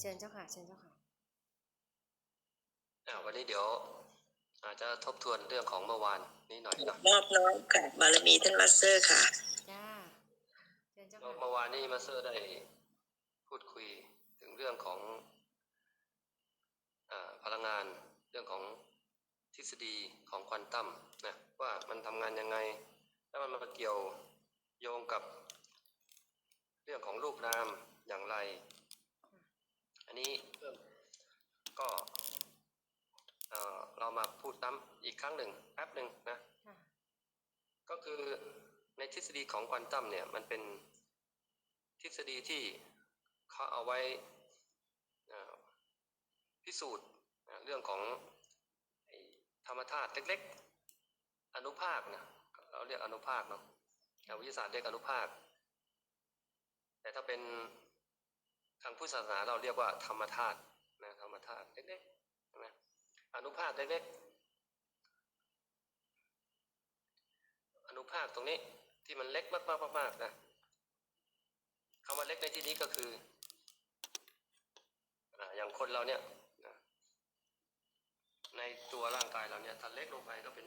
เชิญเจ้าค่ะ เชิญเจ้าค่ะอ่าวันนี้เดี๋ยว อาจจะทบทวนเรื่องของเมื่อวานนี้หน่อยนะมอบน้อมกับบารมีท่านมาสเตอร์ค่ะจ้าเชิญเจ้าเมื่อค่ะเมื่อวานนี้มาสเตอร์ได้พูดคุยถึงเรื่องของอาพลังงานเรื่องของทฤษฎีของควอนตัมนะว่ามันทำงานยังไง แล้วมันมาเกี่ยวโยงกับ เรื่องของรูปนามอย่างไรอั นนี้ก็เอ่อเรามาพูดซ้ำอีกครั้งหนึ่งแป๊บหนึ่งนะค่ะก็คือในทฤษฎีของควอนตัมเนี่ยมันเป็นทฤษฎีที่เขาเอาไว้เอ่อพิสูจน์อ่าเรื่องของไอ้ธรรมธาตุเล็กๆ อนุภาคนะเราเรียกอนุภาคเนาะทางวิทยาศาสตร์เรียกอนุภาค แต่ถ้าเป็น ทางพุทธศาสนาเราเรียกว่าธรรมธาตุนะธรรมธาตุเล็กๆใช่ไหมอนุภาคเล็กๆอนุภาคตรงนี้ที่มันเล็กมากๆมากๆนะคำว่าเล็กในที่นี้ก็คืออย่างคนเราเนี่ยในตัวร่างกายเราเนี่ยถ้าเล็กลงไปก็เป็น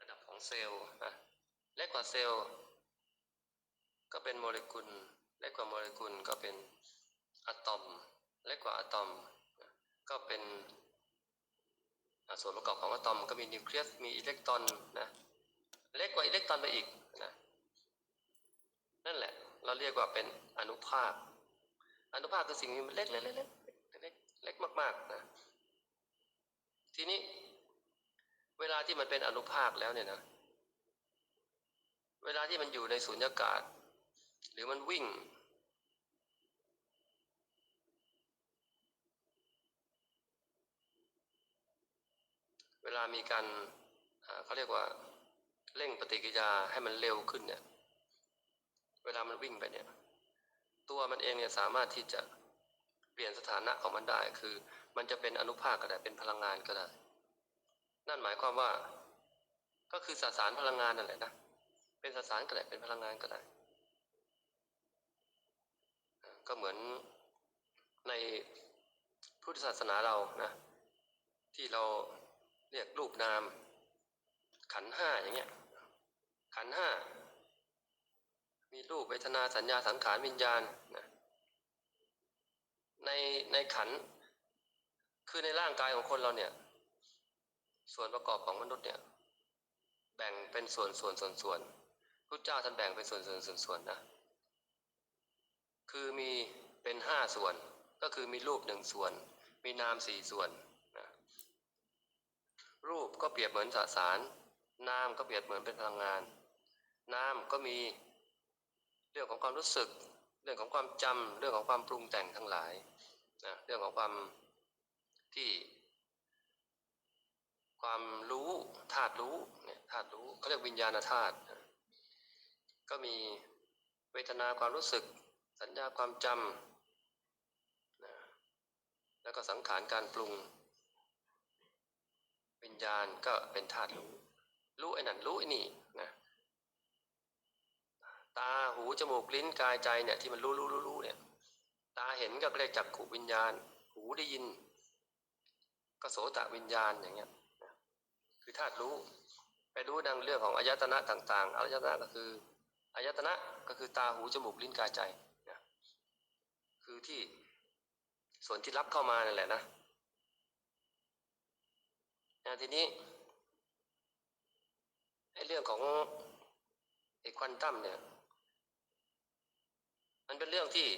ระดับของเซลล์นะเล็กกว่าเซลล์ ก็เป็นโมเลกุล เล็กกว่าโมเลกุลก็เป็น อะตอมเล็กกว่าอะตอม ก็เป็นส่วนประกอบของอะตอมก็มีนิวเคลียสมีอิเล็กตรอนนะเล็กกว่าอิเล็กตรอนไปอีกนะนั่นแหละ เราเรียกว่าเป็นอนุภาค อนุภาคคือสิ่งที่มันเล็กเล็กเล็กเล็กเล็กเล็กมากๆนะทีนี้เวลาที่มันเป็นอนุภาคแล้วเนี่ยนะเวลาที่มันอยู่ในสุญญากาศ หรือมันวิ่ง เวลามีการเขาเรียกว่าเร่งปฏิกิริยาให้มันเร็วขึ้นเนี่ย เวลามันวิ่งไปเนี่ย ตัวมันเองเนี่ยสามารถที่จะเปลี่ยนสถานะของมันได้ คือ มันจะเป็นอนุภาคก็ได้เป็นพลังงานก็ได้ นั่นหมายความว่า ก็คือสสารพลังงานนั่นแหละนะ เป็นสสารก็ได้เป็นพลังงานก็ได้ ก็เหมือนในพุทธศาสนาเรานะ ที่เรา เรียกรูปนาม ขันห้าอย่างเงี้ย ขันห้ามีรูปเวทนาสัญญาสังขารวิญญาณนะในในขันคือในร่างกายของคนเราเนี่ย ส่วนประกอบของมนุษย์เนี่ย แบ่งเป็นส่วนส่วนส่วนส่วนพุทธเจ้าท่านแบ่งเป็นส่วนส่วนส่วนส่วนนะคือมีเป็นห้าส่วนก็คือมีรูปหนึ่งส่วน มีนามสี่ส่วน รูปก็เปรียบเหมือนสสาร นามก็เปรียบเหมือนเป็นพลังงาน นามก็มีเรื่องของความรู้สึก เรื่องของความจำเรื่องของความปรุงแต่งทั้งหลายนะเรื่องของความที่ ความรู้ธาตุรู้เนี่ยธาตุรู้เขาเรียกวิญญาณธาตุก็มีเวทนาความรู้สึก สัญญาความจำนะแล้วก็สังขารการปรุง วิญญาณก็เป็นธาตุรู้ รู้ไอ้นั่นรู้ไอ้นี่นะตาหูจมูกลิ้นกายใจเนี่ยที่มันรู้รู้รู้รู้เนี่ย ตาเห็นก็เรียกจักขุวิญญาณ หูได้ยิน ก็โสตวิญญาณอย่างเงี้ยคือธาตุรู้ ไปรู้ดังเรื่องของอายตนะต่างๆอายตนะก็คืออายตนะก็คือตาหูจมูกลิ้นกายใจนะคือที่ส่วนที่รับเข้ามานั่นแหละนะ ทีนี้ไอ้เรื่องของไอ้ควอนตั้มเนี่ย มันเป็นเรื่องที่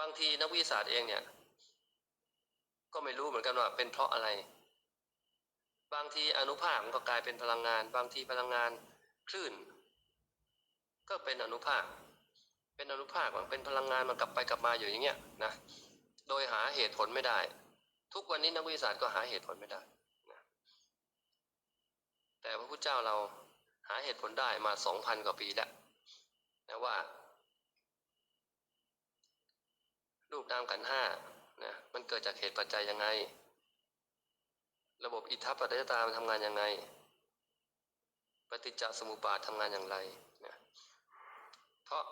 บางทีนักวิทยาศาสตร์เองเนี่ย ก็ไม่รู้เหมือนกันว่าเป็นเพราะอะไร บางทีอนุภาคมันก็กลายเป็นพลังงาน บางทีพลังงานคลื่น ก็เป็นอนุภาค เป็นอนุภาคมันเป็นพลังงานมันกลับไปกลับมาอยู่อย่างเงี้ยนะ โดยหาเหตุผลไม่ได้ ทุกวันนี้นักวิทยาศาสตร์ก็หาเหตุผลไม่ได้นะแต่พระพุทธเจ้าเราหาเหตุผลได้มาสองพันกว่าปีแล้วนะว่า รูปนามขันห้านะมันเกิดจากเหตุปัจจัยยังไง ระบบอิทธัปปัจจยตามันทำงานยังไง ปฏิจจสมุปบาททำงานอย่างไรนะเพราะ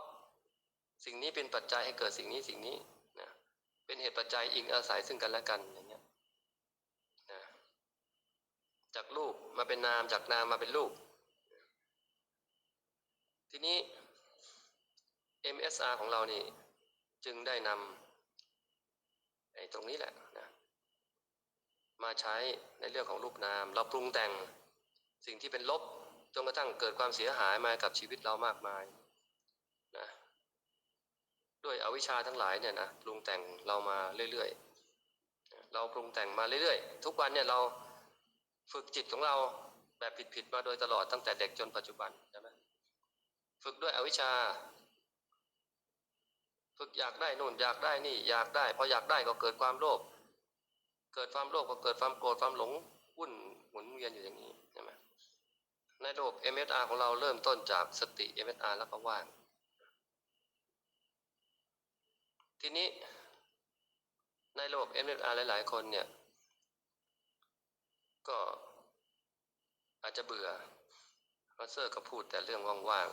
สิ่งนี้เป็นปัจจัยให้เกิดสิ่งนี้สิ่งนี้นะเหตุปัจจัยอิงอาศัยซึ่งกันและกันอย่างเงี้ยนะ จากรูปมาเป็นนามจากนามมาเป็นรูป ทีนี้ MSR ของเรานี่ จึงได้นำไอ้ตรงนี้แหละนะมาใช้ในเรื่องของรูปนาม เราปรุงแต่งสิ่งที่เป็นลบจนกระทั่งเกิดความเสียหายมากับชีวิตเรามากมายนะด้วยอวิชชาทั้งหลายเนี่ยนะปรุงแต่งเรามาเรื่อยๆ เราปรุงแต่งมาเรื่อยๆ ทุกวันเนี่ยเรา ฝึกจิตของเราแบบผิดๆมาโดยตลอดตั้งแต่เด็กจนปัจจุบันใช่ไหมฝึกด้วยอวิชชา ฝึกอยากได้นู่นอยากได้นี่ อยากได้พออยากได้ก็เกิดความโลภเกิดความโลภก็เกิดความโกรธความหลงวุ่นหมุนเวียนอยู่อย่างนี้ใช่ไหมในระบบ MSR ของเราเริ่มต้นจากสติ MSR แล้วก็ว่าง ทีนี้ในระบบ MSR หลาย ๆ คนเนี่ย ก็อาจจะเบื่อมาสเซอร์ก็พูดแต่เรื่องว่าง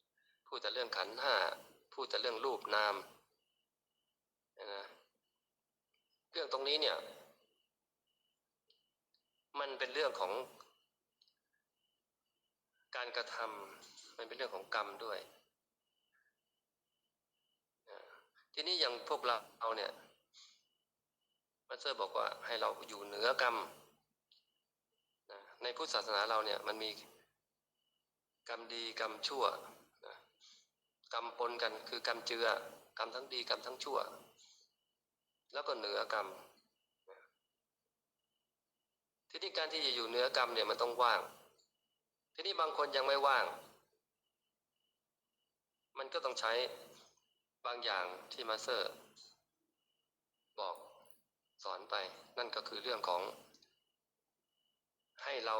ๆ พูดแต่เรื่องขันห้า พูดแต่เรื่องรูปนามนะเรื่องตรงนี้เนี่ย มันเป็นเรื่องของ การกระทำมันเป็นเรื่องของกรรมด้วย ทีนี้อย่างพวกเราเอาเนี่ยมาสเตอร์บอกว่าให้เราอยู่เหนือกรรม ในพุทธศาสนาเราเนี่ยมันมีกรรมดีกรรมชั่วนะกรรมปนกันคือกรรมเจือกรรมทั้งดีกรรมทั้งชั่ว แล้วก็เหนือกรรมทีนี้การที่จะอยู่เหนือกรรมเนี่ยมันต้องว่าง ทีนี้บางคนยังไม่ว่าง มันก็ต้องใช้บางอย่างที่มาเตอร์ บอกสอนไปนั่นก็คือเรื่องของ ให้เรา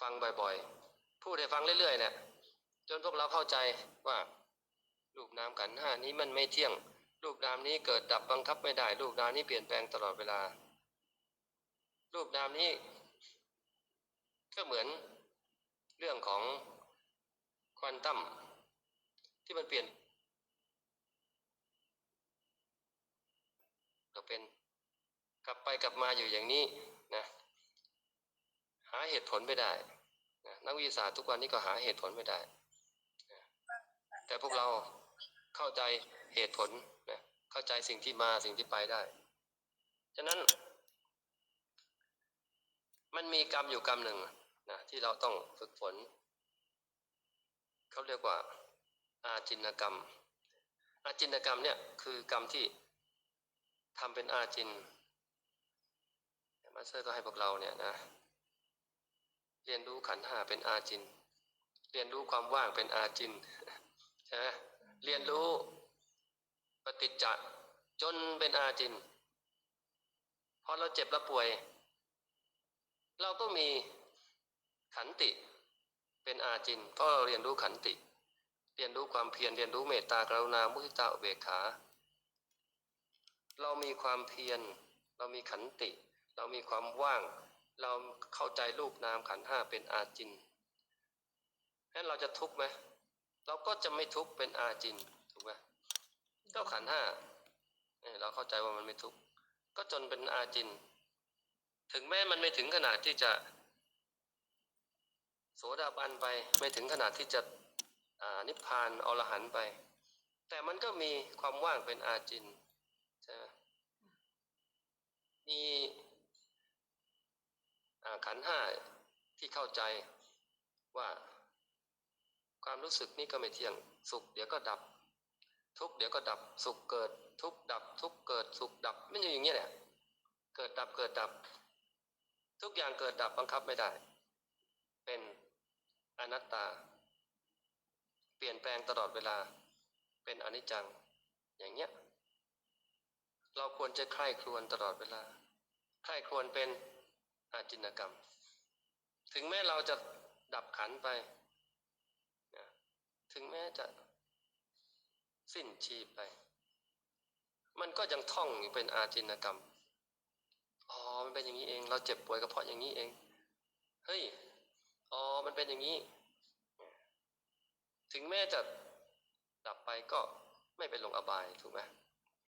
ฟังบ่อยๆ พูดให้ฟังเรื่อยๆเนี่ยจนพวกเราเข้าใจว่ารูปนามขันห้านี้มันไม่เที่ยง รูปนามนี้เกิดดับบังคับไม่ได้ รูปนามนี้เปลี่ยนแปลงตลอดเวลา รูปนามนี้ ก็เหมือนเรื่องของควอนตัมที่มันเปลี่ยน ก็เป็นกลับไปกลับมาอยู่อย่างนี้นะาเหตุผลไม่ได้นักวิทยาศาสตร์ทุกวันนี้ก็หาเหตุผลไม่ได้แต่พวกเราเข้าใจเหตุผลนะเข้าใจสิ่งที่มาสิ่งที่ไปได้ ฉะนั้น มันมีกรรมอยู่กรรมหนึ่งนะที่เราต้องฝึกฝนเขาเรียกว่า อาจินกรรม อาจินกรรมเนี่ยคือกรรมที่ทำเป็นอาจินมาสเตอร์ก็ให้พวกเราเนี่ยนะ เรียนรู้ขันห้าเป็นอาจิน เรียนรู้ความว่างเป็นอาจินใช่ไหมเรียนรู้ปฏิจจะจนเป็นอาจินพอเราเจ็บแล้วป่วย เราก็มีขันติเป็นอาจิน เพราะเราเรียนรู้ขันติ เรียนรู้ความเพียรเรียนรู้เมตตากรุณามุทิตาอุเบกขา เรามีความเพียร เรามีขันติ เรามีความว่าง เราเข้าใจรูปนามขันห้าเป็นอาจินงั้นเราจะทุกข์ไหมเราก็จะไม่ทุกข์เป็นอาจินถูกไหมก็ขันห้าเราเข้าใจว่ามันไม่ทุกข์ก็จนเป็นอาจิน ถึงแม้มันไม่ถึงขนาดที่จะโสดาบันไปไม่ถึงขนาดที่จะนิพพานอรหันไป แต่มันก็มีความว่างเป็นอาจินใช่ไหมมีอ่ ขันห้าที่เข้าใจว่าความรู้สึกนี่ก็ไม่เที่ยง สุขเดี๋ยวก็ดับ ทุกข์เดี๋ยวก็ดับ สุขเกิด ทุกข์ดับ ทุกข์เกิด สุขดับไม่ใช่อย่างนี้แหละเกิดดับเกิดดับ ทุกอย่างเกิดดับบังคับไม่ได้ เป็นอนัตตา เปลี่ยนแปลงตลอดเวลา เป็นอนิจจัง อย่างเงี้ย เราควรจะใคร่ครวญตลอดเวลา ใคร่ครวญเป็น อาจินกรรม ถึงแม้เราจะดับขันไป ถึงแม้จะสิ้นชีพไป มันก็ยังท่องอยู่เป็นอาจินกรรม อ๋อ มันเป็นอย่างนี้เอง เราเจ็บป่วยก็เพาะอย่างนี้เอง เฮ้ย อ๋อ มันเป็นอย่างนี้ ถึงแม้จะดับไปก็ไม่ไปลงอบายถูกไหม